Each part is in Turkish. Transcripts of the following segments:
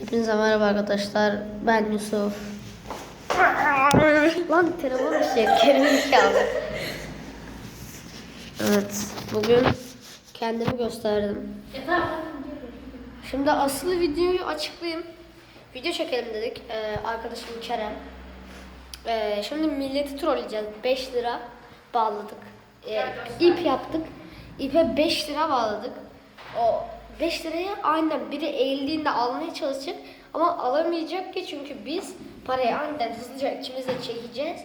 Hepinize merhaba arkadaşlar. Ben Yusuf. Lan telefon düşecek. Gerizekalı. Evet. Bugün kendimi gösterdim. Şimdi asıl videoyu açıklayayım. Video çekelim dedik. Ee, arkadaşım Kerem. Ee, şimdi milleti trolleyeceğiz. 5 lira bağladık. Ee, ip yaptık. İpe 5 lira bağladık. O 5 liraya aynen biri eğildiğinde almaya çalışacak ama alamayacak ki çünkü biz parayı aniden hızlıca ikimiz de çekeceğiz.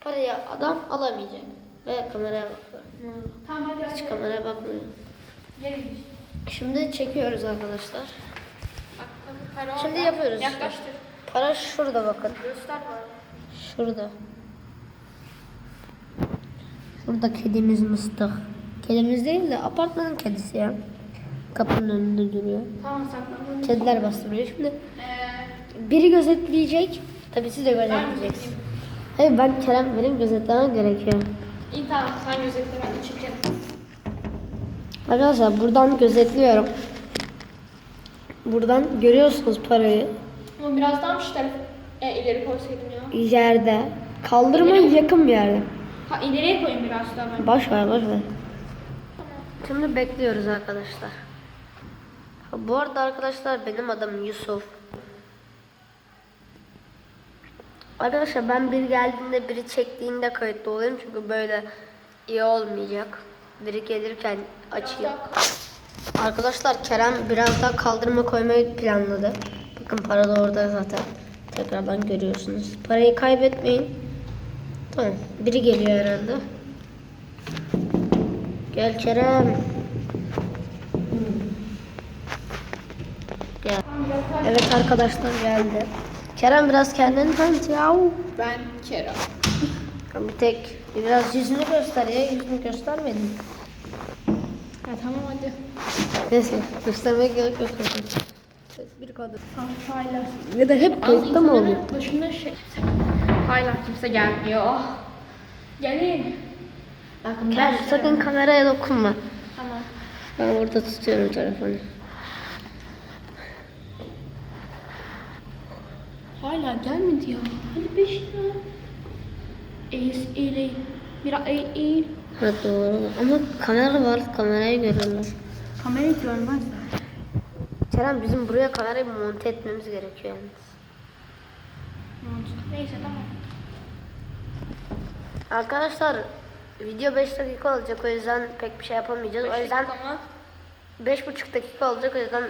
Parayı adam alamayacak. Ve kameraya bakıyor. Tamam hadi Hiç hadi. kameraya bakmıyor. Gelin. Şimdi çekiyoruz arkadaşlar. Bak, para Şimdi orada. yapıyoruz işte. Yaklaştır. Para şurada bakın. Göster bana. Şurada. Şurada kedimiz mıstık. Kedimiz değil de apartmanın kedisi ya. Kapının önünde duruyor. Tamam saklan. Kediler bastırıyor. Şimdi Ee, biri gözetleyecek. Tabii siz de gözetleyeceksiniz. Hayır ben Kerem benim gözetlemem gerekiyor. İyi tamam sen gözetle ben de çekerim. Arkadaşlar buradan gözetliyorum. Buradan görüyorsunuz parayı Ama biraz daha şu taraf e, ileri koysaydım ya. yerde. Kaldırıma yakın bir yerde. Ha ileriye koyayım biraz daha ben. Boş ver boş ver. Şimdi bekliyoruz arkadaşlar. Bu arada arkadaşlar benim adım Yusuf. Arkadaşlar ben biri geldiğinde biri çektiğinde kayıtlı olayım çünkü böyle iyi olmayacak. Biri gelirken açayım. Arkadaşlar Kerem biraz daha kaldırma koymayı planladı. Bakın para da orada zaten. Tekrardan görüyorsunuz. Parayı kaybetmeyin. Tamam. Biri geliyor herhalde. Gel Kerem. Gel. Evet arkadaşlar geldi. Kerem biraz kendini tanıt ya. Ben Kerem. Bir tek biraz yüzünü göster ya. Yüzünü göstermedin. Ha tamam hadi. Neyse göstermeye gerek yok. Bir kadın. Hala. Ya da hep kayıtta mı oluyor? Başında şey. Hala kimse gelmiyor. Gelin. Bakın Kerem sakın kameraya dokunma. Tamam. Ben orada tutuyorum telefonu. Hala gelmedi ya. Hadi beş lira. Eğil, eğil, eğil. Bir eğil, eğil. Ha doğru. Ama kamera var. Kamerayı görürler. Kamerayı görmez. Kerem bizim buraya kamerayı monte etmemiz gerekiyor yalnız. Neyse tamam. Arkadaşlar video 5 dakika olacak o yüzden pek bir şey yapamayacağız. o yüzden Ama 5,5 dakika olacak o yüzden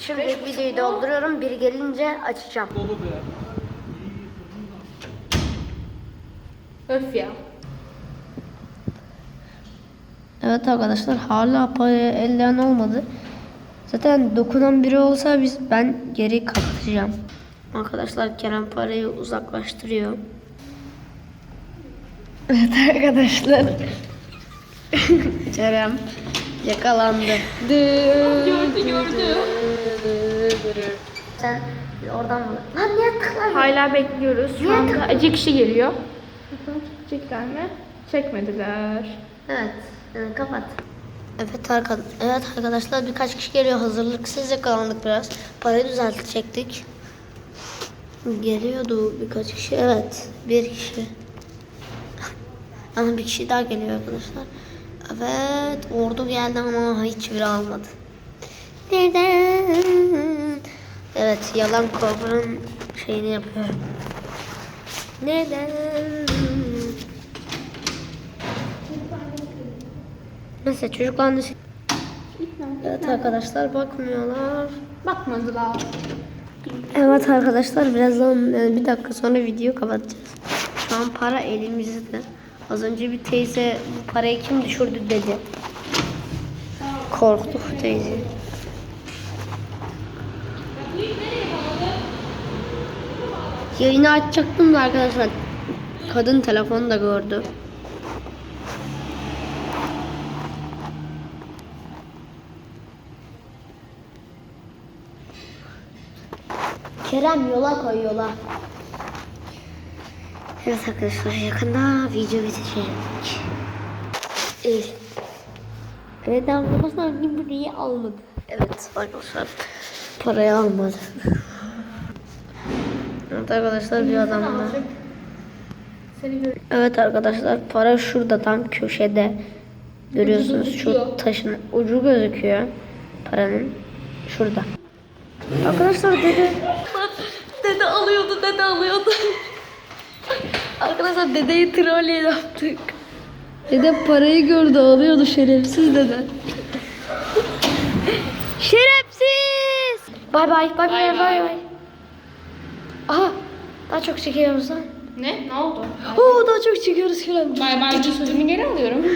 şimdi Beş videoyu dolduruyorum. Biri gelince açacağım. öf ya. Evet arkadaşlar hala parayı elleyen olmadı. Zaten dokunan biri olsa biz ben geri kapatacağım. Arkadaşlar Kerem parayı uzaklaştırıyor. Evet arkadaşlar. Kerem yakalandı. Gördü gördü. Sen oradan mı? Lan niye tıkladın? Hala bekliyoruz. Şu Niye anda iki kişi geliyor. Çekecekler mi? Çekmediler. Evet. yani kapat. Evet, arka, evet arkadaşlar birkaç kişi geliyor. Hazırlıksız yakalandık biraz. Parayı düzeltecektik. Geliyordu birkaç kişi. Evet. Bir kişi. Ama bir kişi daha geliyor arkadaşlar. Evet. Ordu geldi ama hiçbiri almadı. Neden? Evet. Yalan kobrun şeyini yapıyor. Neden? Neyse çocuklar da Evet arkadaşlar bakmıyorlar. Bakmadılar. Evet arkadaşlar birazdan yani bir dakika sonra videoyu kapatacağız. Şu an para elimizde. Az önce bir teyze bu parayı kim düşürdü dedi. Korktuk teyze. Yayını açacaktım da arkadaşlar. Kadın telefonu da gördü. Kerem yola koy yola. Evet arkadaşlar yakında video bitecek. Evet. Evet arkadaşlar burayı almadı. Evet arkadaşlar Parayı almadı. Evet arkadaşlar bir adam da. Evet arkadaşlar para şurada tam köşede. Görüyorsunuz şu taşın ucu gözüküyor. Paranın şurada. Arkadaşlar dede dede alıyordu dede alıyordu. Arkadaşlar dedeyi troll yaptık. Dede parayı gördü alıyordu şerefsiz dede. şerefsiz. Bay bay bay bay Bay bay. Aha daha çok çekiyoruz lan. Ne? Ne oldu? Oo daha çok çekiyoruz Kerem. Bay bay. Sözümü geri alıyorum.